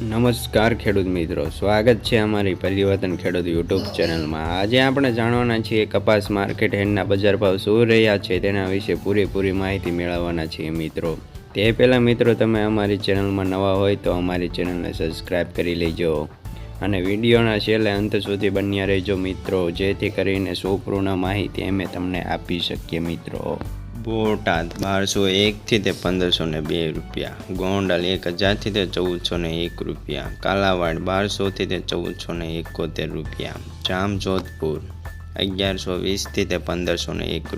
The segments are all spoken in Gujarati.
નમસ્કાર ખેડૂત મિત્રો, સ્વાગત છે અમારી પરિવર્તન ખેડૂત યુટ્યુબ ચેનલમાં. આજે આપણે જાણવાના છીએ કપાસ માર્કેટ હેન્ડના બજાર ભાવ શું રહ્યા છે, તેના વિશે પૂરેપૂરી માહિતી મેળવવાના છીએ મિત્રો. તે પહેલાં મિત્રો, તમે અમારી ચેનલમાં નવા હોય તો અમારી ચેનલને સબસ્ક્રાઈબ કરી લેજો. અને વિડીયોના છેલ્લે અંત સુધી બન્યા રહેજો મિત્રો, જેથી કરીને સંપૂર્ણ માહિતી અમે તમને આપી શકીએ મિત્રો. બોટાદ બારસો એકથી તે પંદરસો ને બે રૂપિયા. ગોંડલ એક હજારથી તે ચૌદસો ને એક રૂપિયા. કાલાવાડ બારસોથી તે ચૌદસો ને એકોતેર રૂપિયા. જામજોધપુર અગિયારસો વીસથી તે પંદરસો ને એક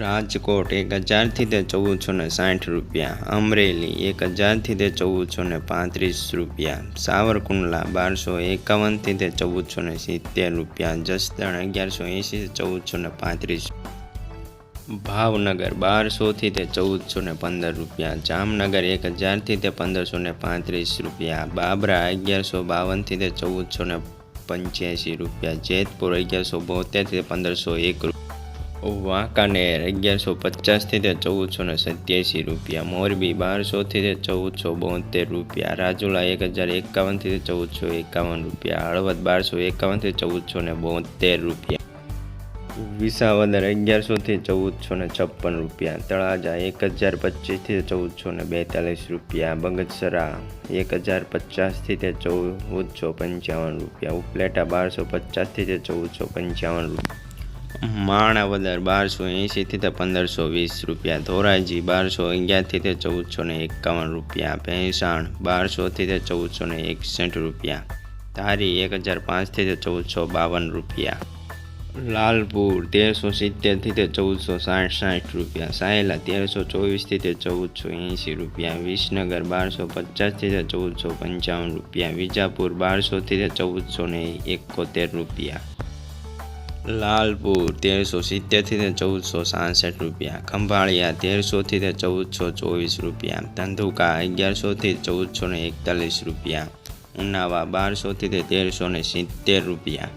રાજકોટ એક હજારથી તે ચૌદસો ને સાઠ રૂપિયા. અમરેલી એક હજારથી તે ચૌદસો ને પાંત્રીસ રૂપિયા. સાવરકુંડલા બારસો એકાવનથી તે ચૌદસો ને સિત્તેર રૂપિયા. જસદણ અગિયારસો એંશી ચૌદસો ને પાંત્રીસ ભાવનગર બારસોથી તે ચૌદસો ને પંદર રૂપિયા, જામનગર એક હજારથી તે પંદરસો ને પાંત્રીસ રૂપિયા, બાબરા અગિયારસો બાવનથી તે ચૌદસો ને પંચ્યાસી રૂપિયા, જેતપુર અગિયારસો બોતેરથી પંદરસો એક રૂપિયા વાંકાનેર અગિયારસો પચાસથી તે ચૌદસો ને સત્યાસી રૂપિયા, મોરબી બારસોથી તે ચૌદસો બોતેર રૂપિયા, રાજુલા એક હજાર એકાવનથી તે ચૌદસો એકાવન રૂપિયા, હળવદ બારસો એકાવનથી ચૌદસો ને બોતેર રૂપિયા. વિસાવદર અગિયારસોથી ચૌદસો ને છપ્પન રૂપિયા, તળાજા એક હજાર પચીસથી ચૌદસો ને બેતાલીસ રૂપિયા, બગસરા એક હજાર પચાસથી તે ચૌદસો પંચાવન રૂપિયા, ઉપલેટા બારસો પચાસથી તે ચૌદસો પંચાવન રૂપિયા માણાવદર બારસો એંશીથી તે પંદરસો વીસ રૂપિયા, ધોરાજી બારસો અગિયારથી તે ચૌદસો ને એકાવન રૂપિયા, ભેંસાણ બારસોથી તે ચૌદસો ને એકસઠ રૂપિયા, ધારી એક હજાર પાંચથી તે ચૌદસો બાવન રૂપિયા. લાલપુર તેરસો સિત્તેરથી તે ચૌદસો સાઠ સાઠ રૂપિયા, સાયલા તેરસો ચોવીસથી તે ચૌદસો એંસી રૂપિયા, વિસનગર બારસો પચાસથી તે ચૌદસો પંચાવન રૂપિયા, વિજાપુર બારસોથી તે ચૌદસો ને એકોતેર રૂપિયા. લાલપુર તેરસો સિત્તેરથી તે ચૌદસો સાસઠ રૂપિયા, ખંભાળિયા તેરસોથી તે ચૌદસો ચોવીસ રૂપિયા, ધંધુકા અગિયારસોથી ચૌદસો ને એકતાલીસ રૂપિયા, ઉનાવા બારસોથી તે તેરસો ને સિત્તેર રૂપિયા.